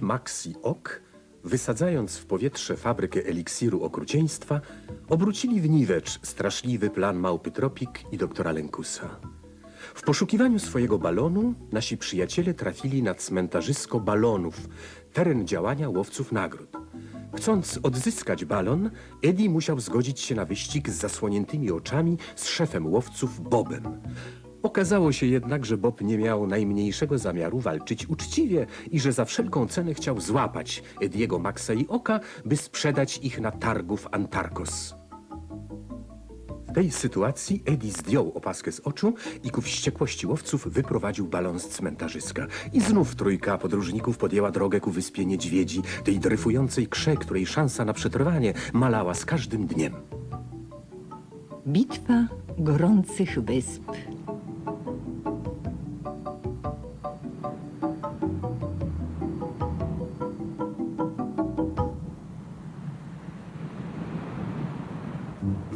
Max i Ok, wysadzając w powietrze fabrykę eliksiru okrucieństwa, obrócili w niwecz straszliwy plan małpy Tropik i doktora Lenkusa. W poszukiwaniu swojego balonu nasi przyjaciele trafili na cmentarzysko balonów, teren działania łowców nagród. Chcąc odzyskać balon, Eddie musiał zgodzić się na wyścig z zasłoniętymi oczami z szefem łowców Bobem. Okazało się jednak, że Bob nie miał najmniejszego zamiaru walczyć uczciwie i że za wszelką cenę chciał złapać Ediego, Maxa i Oka, by sprzedać ich na targu w Antarkos. W tej sytuacji Eddie zdjął opaskę z oczu i ku wściekłości łowców wyprowadził balon z cmentarzyska. I znów trójka podróżników podjęła drogę ku wyspie niedźwiedzi, tej dryfującej krze, której szansa na przetrwanie malała z każdym dniem. Bitwa gorących wysp.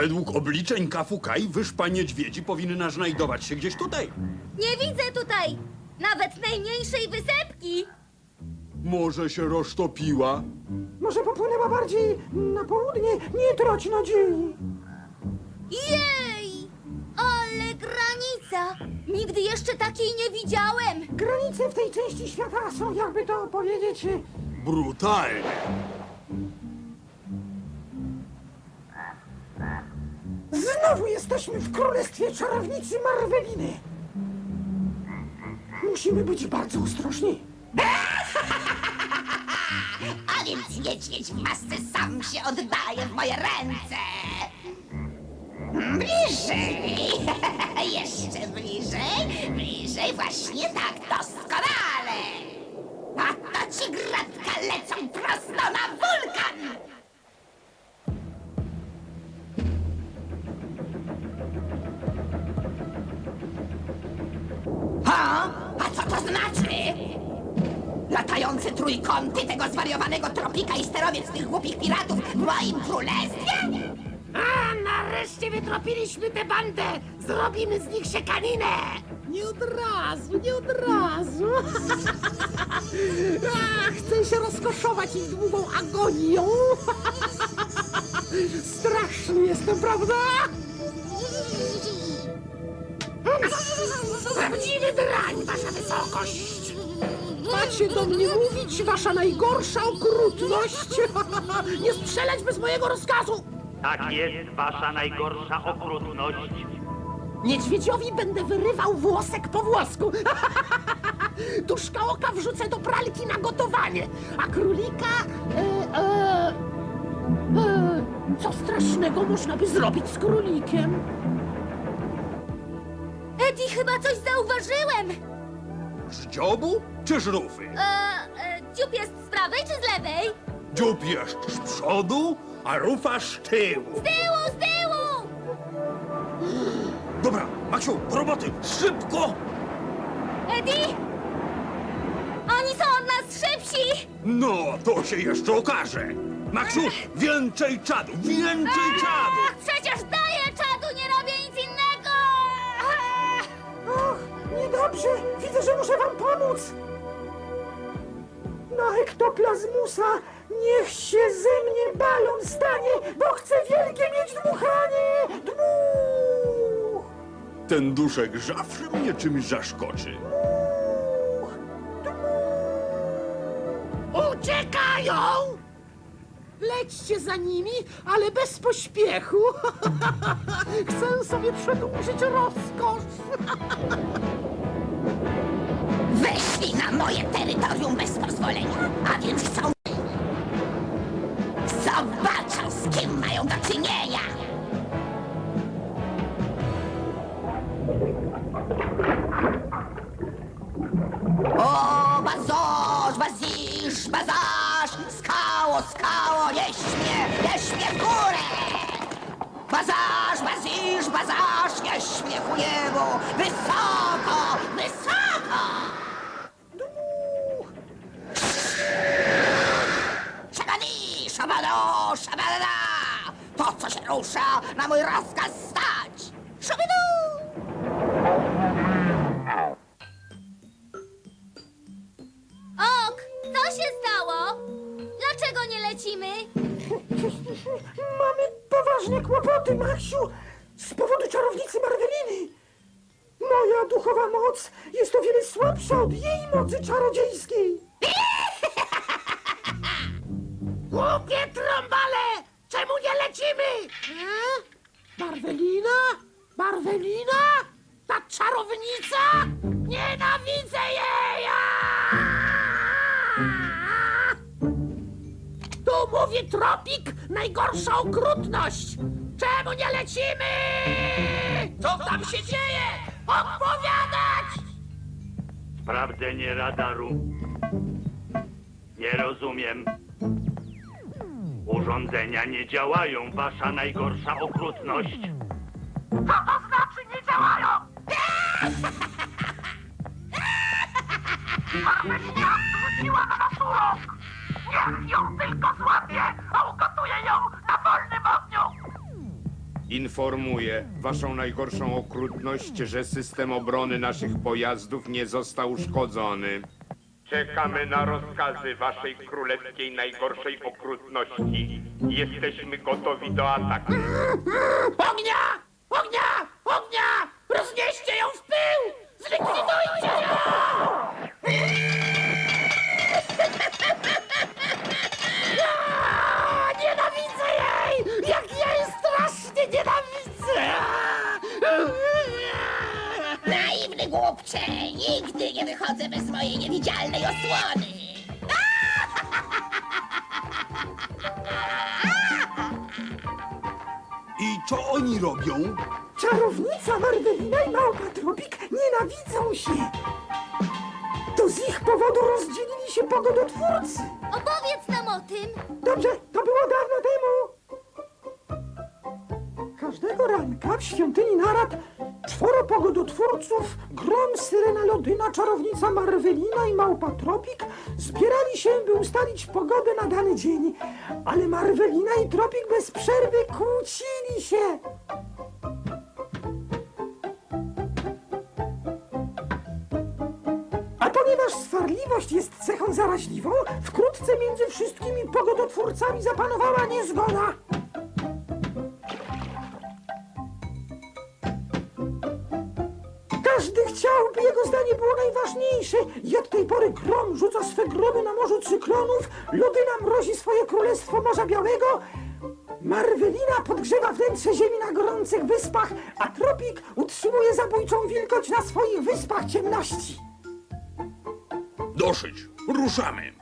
Według obliczeń Kafukaj wyszpa niedźwiedzi powinna znajdować się gdzieś tutaj. Nie widzę tutaj nawet najmniejszej wysepki. Może się roztopiła? Może popłynęła bardziej na południe? Nie trać nadziei. Jej! Ale granica! Nigdy jeszcze takiej nie widziałem. Granice w tej części świata są, jakby to powiedzieć, Brutalne. Znowu jesteśmy w królestwie czarownicy Marweliny. Musimy być bardzo ostrożni. A więc niedźwiedź w masce sam się oddaje w moje ręce. Bliżej! Jeszcze bliżej, bliżej, właśnie tak, doskonale! A to ci gratka lecą prosto na wulkan! Znaczy? Latające trójkąty tego zwariowanego tropika i sterowiec tych głupich piratów w moim królestwie? A nareszcie wytropiliśmy tę bandę. Zrobimy z nich siekaninę. Nie od razu, nie od razu. A, chcę się rozkoszować ich długą agonią. Straszny jestem, prawda? Prawdziwy drań, wasza wysokość. Macie do mnie mówić, wasza najgorsza okrutność. Nie strzelać bez mojego rozkazu. Tak jest wasza najgorsza okrutność. Niedźwiedziowi będę wyrywał włosek po włosku. Duszka oka wrzucę do pralki na gotowanie, a królika... E, e, e, co strasznego można by zrobić z królikiem? Eddie, chyba coś zauważyłem. Z dziobu czy z rufy? E, e, dziób jest z prawej czy z lewej? Dziób jest z przodu, a rufa z tyłu. Z tyłu, z tyłu! Dobra, Maksiu, do roboty, szybko! Eddie! Oni są od nas szybsi! No, to się jeszcze okaże. Maksiu, więcej czadu, więcej czadu! Przecież daję Och, niedobrze. Widzę, że muszę wam pomóc. Na ektoplazmusa niech się ze mnie balon stanie, bo chcę wielkie mieć dmuchanie. Dmuch! Ten duszek zawsze mnie czymś zaszkoczy. Uciekają! Lećcie za nimi, ale bez pośpiechu. Chcę sobie przedłużyć rozkosz. Na moje terytorium bez pozwolenia, a więc chcą... Zobaczą, z kim mają do czynienia! O, bazosz, bazisz, bazasz! Skało, skało, nieś mnie w górę! Bazasz, bazisz, bazasz, nieś mnie ku niebu! Wysoko, wysoko! rusza na mój rozkaz stać! Szubidu! Ok, co się stało? Dlaczego nie lecimy? Mamy poważne kłopoty, Maksiu, z powodu czarownicy Marveliny. Moja duchowa moc jest o wiele słabsza od jej mocy czarodziejskiej. Głupie lecimy? E? Marvelina? Marvelina? Ta czarownica? Nienawidzę jej! Aaa! Tu mówi Tropik, najgorsza okrutność! Czemu nie lecimy? Co tam się dzieje? Odpowiadać! Sprawdzenie radaru. Nie rozumiem. Urządzenia nie działają, wasza najgorsza okrutność. Co to znaczy nie działają? Marmelinia wróciła na nasz urok! Niech ją tylko złapie, a ugotuje ją na wolnym ogniu! Informuję Waszą najgorszą okrutność, że system obrony naszych pojazdów nie został uszkodzony. Czekamy na rozkazy Waszej królewskiej najgorszej okrutności. Jesteśmy gotowi do ataku. Ognia! Ognia! Oni robią? Czarownica Marvelina i Małpa Tropik nienawidzą się! To z ich powodu rozdzielili się pogodotwórcy! Opowiedz nam o tym. Dobrze, to było dawno temu. Każdego ranka w świątyni Narad czworo pogodotwórców, Grom, Syrena Lodyna, Czarownica Marwelina i Małpa Tropik zbierali się, by ustalić pogodę na dany dzień. Ale Marwelina i Tropik bez przerwy kłócili się. A ponieważ swarliwość jest cechą zaraźliwą, wkrótce między wszystkimi pogodotwórcami zapanowała niezgoda. I od tej pory Grom rzuca swe groby na morzu cyklonów, Lodyna mrozi swoje królestwo Morza Białego, Marwelina podgrzewa wnętrze ziemi na gorących wyspach, a Tropik utrzymuje zabójczą wilgoć na swoich wyspach ciemności. Dosyć, ruszamy.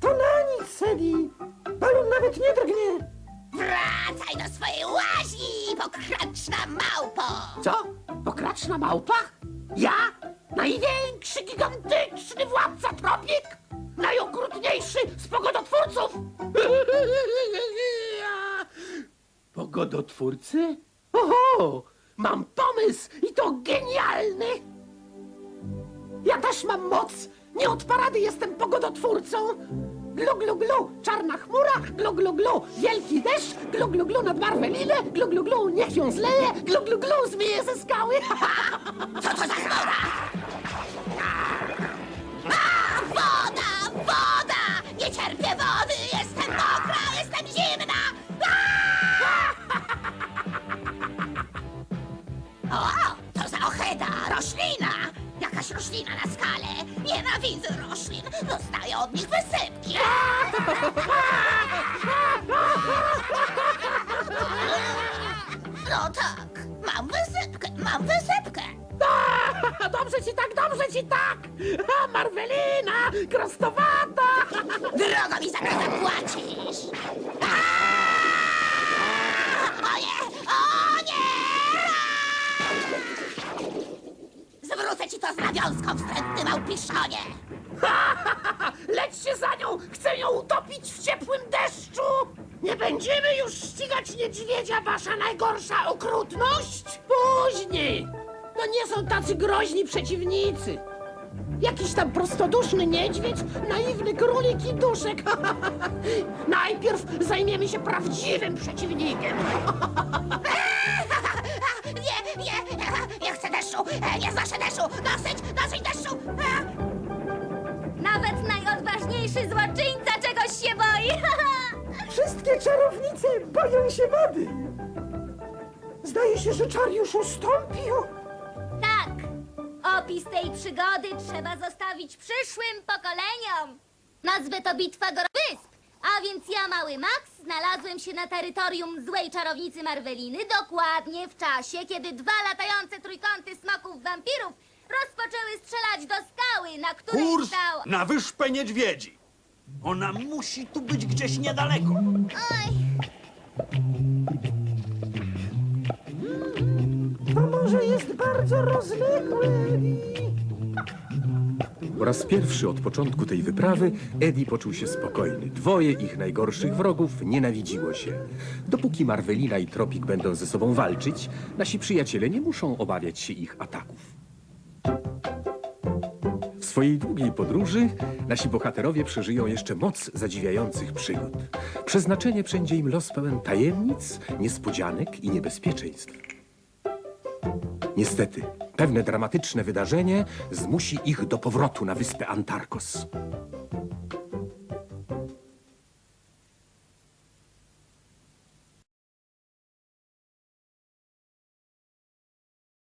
To na nic, Sedi. Balon nawet nie drgnie. Wracaj do swojej łaźni, pokraczna małpo! Co? Pokraczna małpa? Ja? Największy, gigantyczny władca tropik? Najokrutniejszy z pogodotwórców? Pogodotwórcy? Oho! Mam pomysł i to genialny! Ja też mam moc! Nie od parady jestem pogodotwórcą! Glu, glu, glu, czarna chmura, glu, glu, glu, wielki deszcz, glu, glu, glu nad Marwelinę, glu, glu, glu, niech ją zleje, glu, glu, glu, zmyje ze skały. Co to za chmura? O, to za ocheda, roślina! Jakaś roślina na skale! Nienawidzę roślin! Dostaję od nich wysypki! No tak, mam wysypkę, mam wysypkę! A, dobrze ci tak, dobrze ci tak! A, Marwelina, krastowata! Drogo mi za to zapłacisz! O nie! O nie! Zwrócę ci to z nawiązką, wstrętny małpiszonie! Lećcie za nią! Chcę ją utopić w ciepłym deszczu! Nie będziemy już ścigać niedźwiedzia, wasza najgorsza okrutność! Później! To nie są tacy groźni przeciwnicy! Jakiś tam prostoduszny niedźwiedź, naiwny królik i duszek! Najpierw zajmiemy się prawdziwym przeciwnikiem! Nie, nie, deszczu! Nie znoszę deszczu! Dosyć, dosyć deszczu! Nawet najodważniejszy złoczyńca czegoś się boi. Wszystkie czarownice boją się wody. Zdaje się, że czar już ustąpił. Tak. Opis tej przygody trzeba zostawić przyszłym pokoleniom. Nazwę to Bitwa Gorwysp. A więc ja, mały Max, znalazłem się na terytorium złej czarownicy Marveliny dokładnie w czasie, kiedy dwa latające trójkąty smoków wampirów rozpoczęły strzelać do skały, na której Kurs stał... na wyspę niedźwiedzi. Ona musi tu być gdzieś niedaleko. Oj, To może jest bardzo rozległe. Po raz pierwszy od początku tej wyprawy Eddie poczuł się spokojny. Dwoje ich najgorszych wrogów nienawidziło się. Dopóki Marvelina i Tropik będą ze sobą walczyć, nasi przyjaciele nie muszą obawiać się ich ataków. W swojej długiej podróży nasi bohaterowie przeżyją jeszcze moc zadziwiających przygód. Przeznaczenie wszędzie im los pełen tajemnic, niespodzianek i niebezpieczeństw. Niestety, pewne dramatyczne wydarzenie zmusi ich do powrotu na wyspę Antarkos.